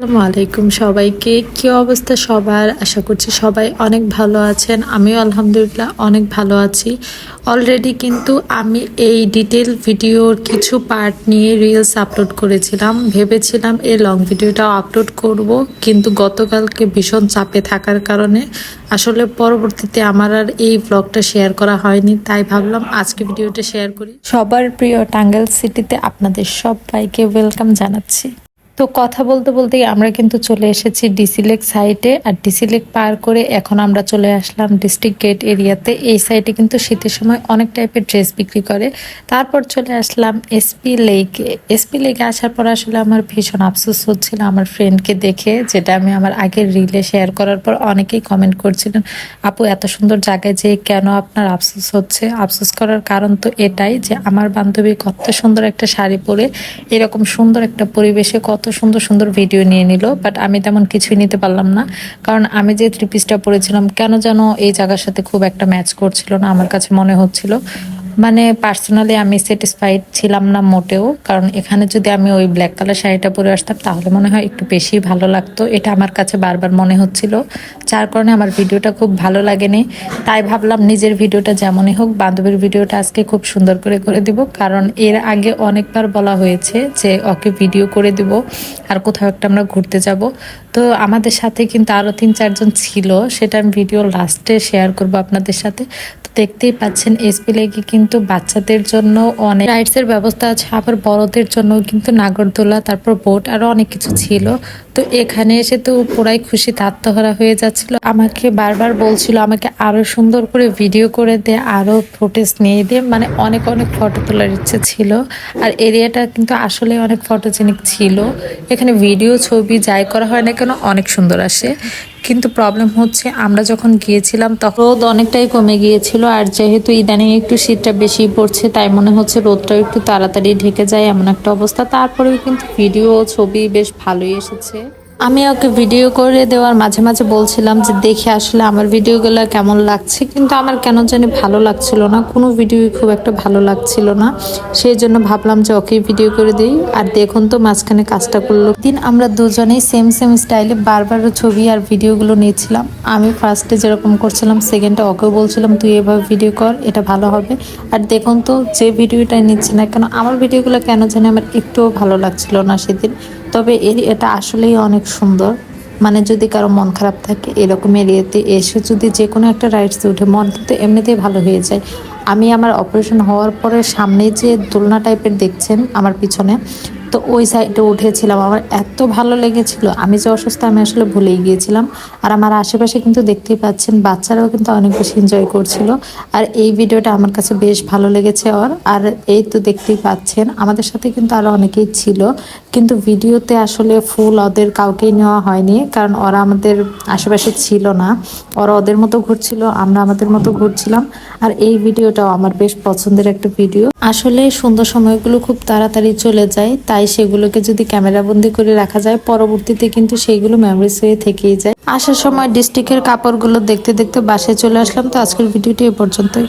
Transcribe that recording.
আসসালামু আলাইকুম সবাইকে। কি অবস্থা সবার? আশা করছি সবাই অনেক ভালো আছেন। আমিও আলহামদুলিল্লাহ অনেক ভালো আছি। অলরেডি কিন্তু আমি এই ডিটেল ভিডিওর কিছু পার্ট নিয়ে রিলস আপলোড করেছিলাম। ভেবেছিলাম এই লং ভিডিওটাও আপলোড করব, কিন্তু গতকালকে ভীষণ চাপে থাকার কারণে আসলে পরবর্তীতে আমার আর এই ব্লগটা শেয়ার করা হয়নি, তাই ভাবলাম আজকে ভিডিওটা শেয়ার করি। সবার প্রিয় টাঙ্গাইল সিটিতে আপনাদের সবাইকে ওয়েলকাম জানাচ্ছি। তো কথা বলতে বলতেই আমরা কিন্তু চলে এসেছি ডিসি লেক সাইটে, আর ডিসি লেক পার করে এখন আমরা চলে আসলাম ডিস্ট্রিক্ট গেট এরিয়াতে। এই সাইটে কিন্তু শীতের সময় অনেক টাইপের ড্রেস বিক্রি করে। তারপর চলে আসলাম এসপি লেকে এসপি লেকে আসার পর আসলে আমার ভীষণ আফসোস হচ্ছিল আমার ফ্রেন্ডকে দেখে, যেটা আমি আমার আগের রিলে শেয়ার করার পর অনেকেই কমেন্ট করছিলেন, আপু, এত সুন্দর জায়গায় যে কেন আপনার আফসোস হচ্ছে? আফসোস করার কারণ তো এটাই যে আমার বান্ধবী কত সুন্দর একটা শাড়ি পরে, এরকম সুন্দর একটা পরিবেশে কত সুন্দর সুন্দর ভিডিও নিয়ে নিল বাট আমি তেমন কিছুই নিতে পারলাম না। কারণ আমি যে থ্রি পিসটা পরেছিলাম, কেন যেন এই জায়গার সাথে খুব একটা ম্যাচ করছিল না, আমার কাছে মনে হচ্ছিল। মানে পার্সোনালি আমি স্যাটিসফাইড ছিলাম না মোটেও, কারণ এখানে যদি আমি ওই ব্ল্যাক কালার শাড়িটা পরে আসতাম, তাহলে মনে হয় একটু বেশি ভালো লাগতো। এটা আমার কাছে বারবার মনে হচ্ছিল, যার কারণে আমার ভিডিওটা খুব ভালো লাগেনি। তাই ভাবলাম নিজের ভিডিওটা যেমনই হোক, বান্ধবীর ভিডিওটা আজকে খুব সুন্দর করে করে দিব, কারণ এর আগে অনেকবার বলা হয়েছে যে ওকে ভিডিও করে দিব, আর কোথাও একটা আমরা ঘুরতে যাব। তো আমাদের সাথে কিন্তু আরও তিন চারজন ছিল, সেটা আমি ভিডিও লাস্টে শেয়ার করব আপনাদের সাথে। তো দেখতেই পাচ্ছেন এসপি লেগে কিন্তু বাচ্চাদের জন্য অনেক রাইডসের ব্যবস্থা আছে, আবার বড়দের জন্য কিন্তু নাগরদোলা, তারপর বোট আরও অনেক কিছু ছিল। তো এখানে এসে তো পুরাই খুশি আত্মহারা হয়ে যাচ্ছিল। আমাকে বারবার বলছিল, আমাকে আরও সুন্দর করে ভিডিও করে দে, আরও ফুটেজ নিয়ে দে। মানে অনেক অনেক ফটো তোলার ইচ্ছে ছিল। আর এরিয়াটা কিন্তু আসলে অনেক ফটোজেনিক ছিল। এখানে ভিডিও ছবি যাই করা হয় না কেন, অনেক সুন্দর আসে। কিন্তু প্রবলেম হচ্ছে, আমরা যখন গিয়েছিলাম তখন রোদ অনেকটাই কমে গিয়েছিল আর যেহেতু ইদানিং একটু শীতটা বেশি পড়ছে, তাই মনে হচ্ছে রোদটাও একটু তাড়াতাড়ি ঢেকে যায় এমন একটা অবস্থা। তারপরেও কিন্তু ভিডিও ছবি বেশ ভালোই এসেছে। আমি ওকে ভিডিও করে দেওয়ার মাঝে মাঝে বলছিলাম যে, দেখে আসলে আমার ভিডিওগুলো কেমন লাগছে? কিন্তু আমার কেন জানি ভালো লাগছিল না। কোনো ভিডিও খুব একটা ভালো লাগছিল না। সেই জন্য ভাবলাম যে ওকে ভিডিও করে দিই। আর দেখুন তো মাঝখানে কাজটা করল। দিন আমরা দুজনেই সেম সেম স্টাইলে বারবার ছবি আর ভিডিওগুলো নিয়েছিলাম। আমি ফার্স্টে যেরকম করছিলাম সেকেন্ডে ওকেও বলছিলাম, তুই এভাবে ভিডিও কর, এটা ভালো হবে। আর দেখুন তো যে ভিডিওটা নিচ্ছে না কেন, আমার ভিডিওগুলো কেন জানি আমার একটুও ভালো লাগছিল না সেদিন। তবে এটা আসলেই অনেক সুন্দর। মানে যদি কারও মন খারাপ থাকে, এরকম এরিয়াতে এসে যদি যে কোনো একটা রাইডসে উঠে মন কিন্তু এমনিতেই ভালো হয়ে যায়। আমি আমার অপারেশন হওয়ার পরে সামনে যে দোলনা টাইপের দেখছেন, আমার পিছনে তো ওই সাইডে উঠেছিলাম। আমার এত ভালো লেগেছিল। আমি যে অসুস্থ, আমি আসলে ভুলেই গিয়েছিলাম। আর আমার আশেপাশে কিন্তু দেখতেই পাচ্ছেন, বাচ্চারাও কিন্তু অনেক বেশি এনজয় করছিল। আর এই ভিডিওটা আমার কাছে বেশ ভালো লেগেছে ওর। আর এই তো দেখতেই পাচ্ছেন, আমাদের সাথে কিন্তু আরও অনেকেই ছিল। কিন্তু ভিডিওতে আসলে ফুল ওদের কাউকেই নেওয়া হয়নি। কারণ ওরা আমাদের আশেপাশে ছিল না। ওরা ওদের মতো ঘুরছিল, আমরা আমাদের মতো ঘুরছিলাম। আর এই ভিডিওটাও আমার বেশ পছন্দের একটা ভিডিও আসলে সুন্দর সময়গুলো খুব তাড়াতাড়ি চলে যায়, তাই সেগুলোকে যদি ক্যামেরা বন্দি করে রাখা যায়, পরবর্তীতে কিন্তু সেইগুলো মেমোরিজ হয়ে থেকেই যায়। আসার সময় ডিস্ট্রিক্টের কাপড়গুলো দেখতে দেখতে বাসায় চলে আসলাম। তো আজকের ভিডিওটি এ পর্যন্তই।